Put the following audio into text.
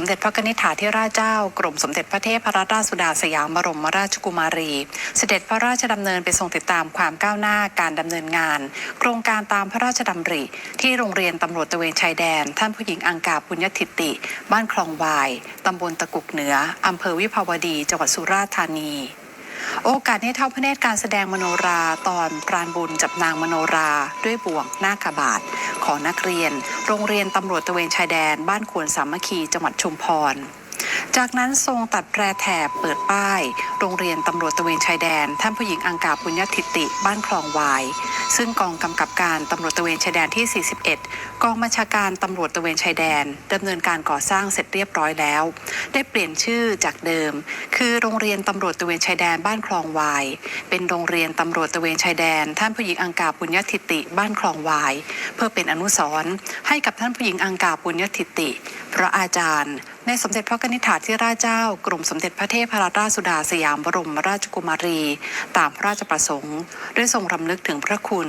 สมเด็จพระนิธิถาธิราชเจ้า กรมสมเด็จพระเทพรัตนราชสุดาสยามบรมราชกุมารี เสด็จพระราชดำเนินไปทรงติดตามความก้าวหน้าการดำเนินงาน โครงการตามพระราชดำริ ที่โรงเรียนตำรวจตะเวนชายแดน ท่านผู้หญิงอังกาปุญญทิติ บ้านคลองวายตำบลตะกุกเหนืออำเภอวิภาวดี จังหวัดสุราษฎร์ธานีโอกาสนี้เท่าพระเนตรการแสดงมโนราตอนปราณบุญจับนางมโนราด้วยบ่วงหน้าขบาท ของนักเรียน โรงเรียนตำรวจตะเวนชายแดน บ้านควนสามัคคีจังหวัดชุมพร จากนั้นทรงตัดแพรแถบเปิดป้าย โรงเรียนตำรวจตระเวนชายแดน ท่านผู้หญิงอังกาปุญญทิติบ้านคลองวาย ซึ่งกองกำกับการตำรวจตระเวนชายแดนที่ 41 กองบัญชาการตำรวจตระเวนชายแดนดำเนินการก่อสร้างเสร็จเรียบร้อยแล้ว ได้เปลี่ยนชื่อจากเดิม คือโรงเรียนตำรวจตระเวนชายแดนบ้านคลองวาย เป็นโรงเรียนตำรวจตระเวนชายแดน ท่านผู้หญิงอังกาปุญญทิติบ้านคลองวาย เพื่อเป็นอนุสรณ์ให้กับท่านผู้หญิงอังกาปุญญทิติพระอาจารย์ ในสมเด็จพระนิธิถาธิราชเจ้ากรมสมเด็จพระเทพรัตนราชสุดาสยามบรมราชกุมารี ตามพระราชประสงค์ ด้วยทรงรำลึกถึงพระคุณ